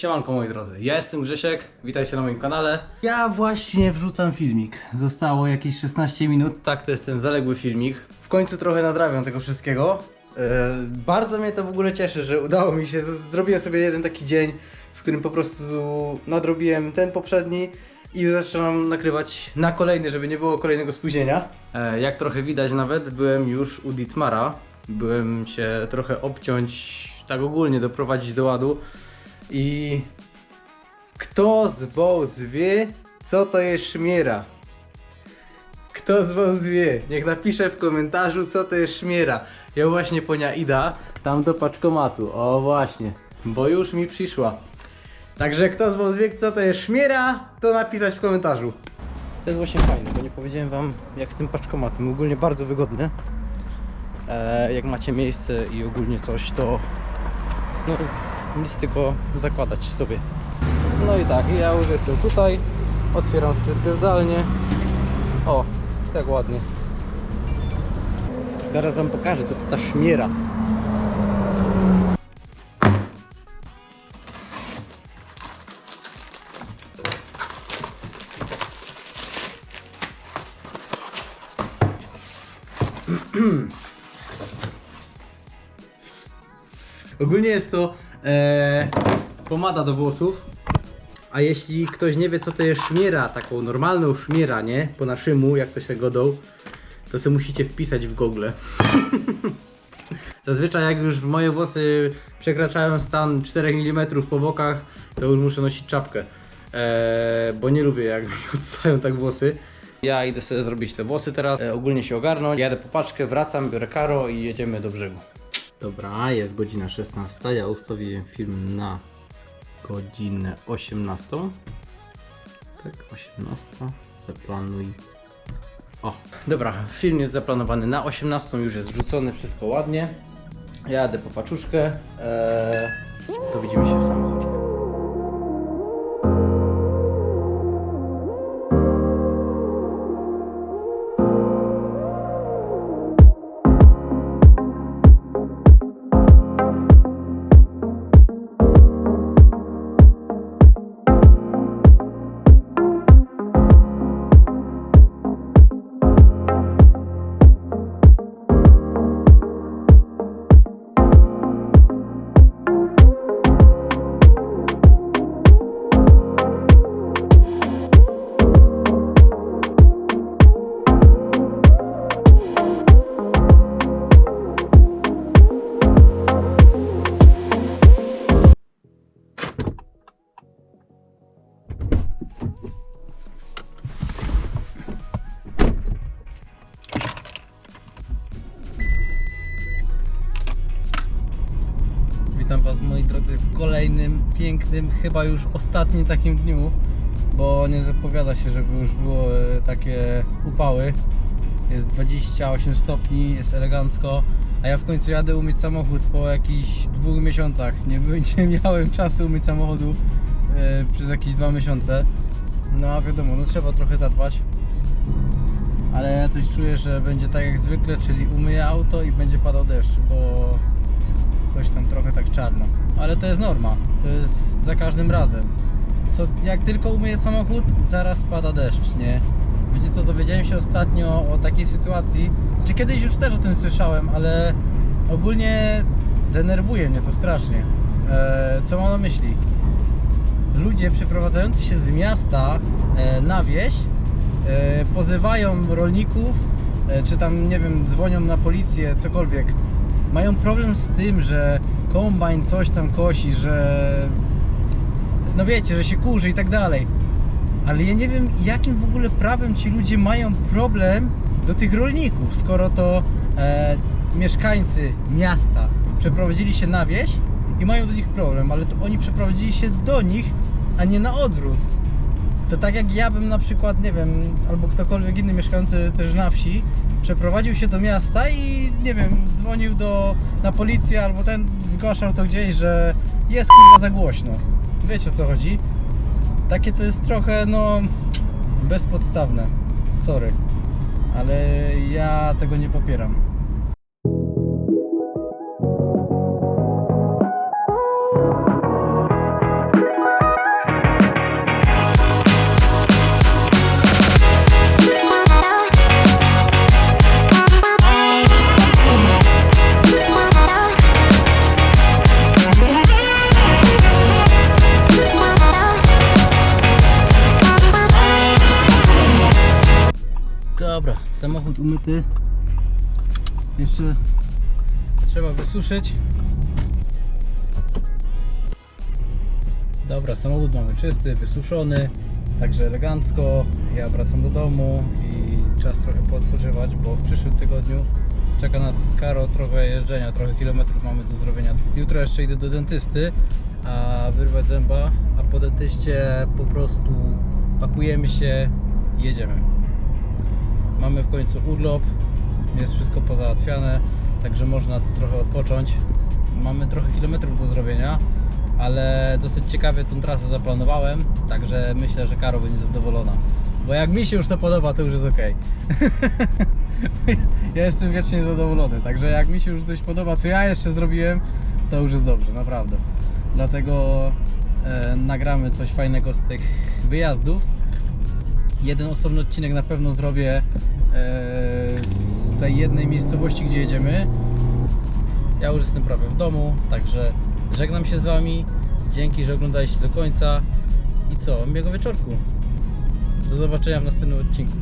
Siemanko moi drodzy, ja jestem Grzesiek, witajcie na moim kanale. Ja właśnie wrzucam filmik. Zostało jakieś 16 minut. Tak, to jest ten zaległy filmik. W końcu trochę nadrabiam tego wszystkiego. E, bardzo mnie to w ogóle cieszy, że udało mi się. Z- Zrobiłem sobie jeden taki dzień, w którym po prostu nadrobiłem ten poprzedni i już zaczynam nakrywać na kolejny, żeby nie było kolejnego spóźnienia. E, jak trochę widać nawet, byłem już u Ditmara. Byłem się trochę obciąć, tak ogólnie doprowadzić do ładu. I kto z was wie, co to jest szmiera? Kto z was wie? Niech napisze w komentarzu, co to jest szmiera. Ja właśnie ponia ida tam do paczkomatu. O właśnie, bo już mi przyszła. Także kto z was wie, co to jest szmiera, to napisać w komentarzu. To jest właśnie fajne, bo nie powiedziałem wam jak z tym paczkomatem. Ogólnie bardzo wygodne. E, jak macie miejsce i ogólnie coś, to no, nic tylko zakładać sobie. No i tak, ja już jestem tutaj. Otwieram skrytkę zdalnie. O, tak ładnie. Zaraz wam pokażę, co to ta szmiera. Ogólnie jest to e, pomada do włosów. A jeśli ktoś nie wie co to jest szmiera, taką normalną szmiera, nie? Po naszemu, jak to się godą, to sobie musicie wpisać w Google. Zazwyczaj jak już moje włosy przekraczają stan 4 mm po bokach, to już muszę nosić czapkę. Eee, bo nie lubię jak mi odstają tak włosy. Ja idę sobie zrobić te włosy teraz, e, ogólnie się ogarnąć. Jadę po paczkę, wracam, biorę karo i jedziemy do brzegu. Dobra, jest godzina 16. Ja ustawiłem film na godzinę 18. Tak, 18. Zaplanuj. O, dobra, film jest zaplanowany na 18, już jest wrzucony, wszystko ładnie. Jadę po paczuszkę. Eee, to widzimy się w samochodzie. Drodzy w kolejnym pięknym, chyba już ostatnim takim dniu, bo nie zapowiada się, żeby już było e, takie upały. Jest 28 stopni, jest elegancko, a ja w końcu jadę umyć samochód po jakichś dwóch miesiącach. Nie, nie miałem czasu umyć samochodu e, przez jakieś dwa miesiące. No a wiadomo, no trzeba trochę zadbać. Ale ja coś czuję, że będzie tak jak zwykle, czyli umyję auto i będzie padał deszcz, bo trochę tak czarno. Ale to jest norma. To jest za każdym razem. Co, jak tylko umyję samochód, zaraz pada deszcz, nie? Wiecie co, dowiedziałem się ostatnio o takiej sytuacji, czy kiedyś już też o tym słyszałem, ale ogólnie denerwuje mnie to strasznie. E, co mam na myśli? Ludzie przeprowadzający się z miasta e, na wieś e, pozywają rolników, e, czy tam, nie wiem, dzwonią na policję, cokolwiek. Mają problem z tym, że kombajn coś tam kosi, że no wiecie, że się kurzy i tak dalej. Ale ja nie wiem, jakim w ogóle prawem ci ludzie mają problem do tych rolników, skoro to e, mieszkańcy miasta przeprowadzili się na wieś i mają do nich problem, ale to oni przeprowadzili się do nich, a nie na odwrót. To tak jak ja bym na przykład, nie wiem, albo ktokolwiek inny mieszkający też na wsi, przeprowadził się do miasta i nie wiem, dzwonił do, na policję albo ten zgłaszał to gdzieś, że jest kurwa za głośno. Wiecie o co chodzi? Takie to jest trochę, no, bezpodstawne. Sorry. Ale ja tego nie popieram. Samochód umyty. Jeszcze trzeba wysuszyć. Dobra, samochód mamy czysty, wysuszony, także elegancko. Ja wracam do domu i czas trochę poodpoczywać, bo w przyszłym tygodniu czeka nas karo trochę jeżdżenia, trochę kilometrów mamy do zrobienia. Jutro jeszcze idę do dentysty, a wyrwać zęba, a po dentyście po prostu pakujemy się i jedziemy. Mamy w końcu urlop, jest wszystko pozałatwiane, także można trochę odpocząć. Mamy trochę kilometrów do zrobienia, ale dosyć ciekawie tą trasę zaplanowałem, także myślę, że Karo będzie zadowolona. Bo jak mi się już to podoba, to już jest ok. ja jestem wiecznie zadowolony, także jak mi się już coś podoba, co ja jeszcze zrobiłem, to już jest dobrze, naprawdę. Dlatego e, nagramy coś fajnego z tych wyjazdów. Jeden osobny odcinek na pewno zrobię e, z tej jednej miejscowości, gdzie jedziemy. Ja już jestem prawie w domu, także żegnam się z Wami. Dzięki, że oglądaliście do końca. I co? Miłego wieczorku. Do zobaczenia w następnym odcinku.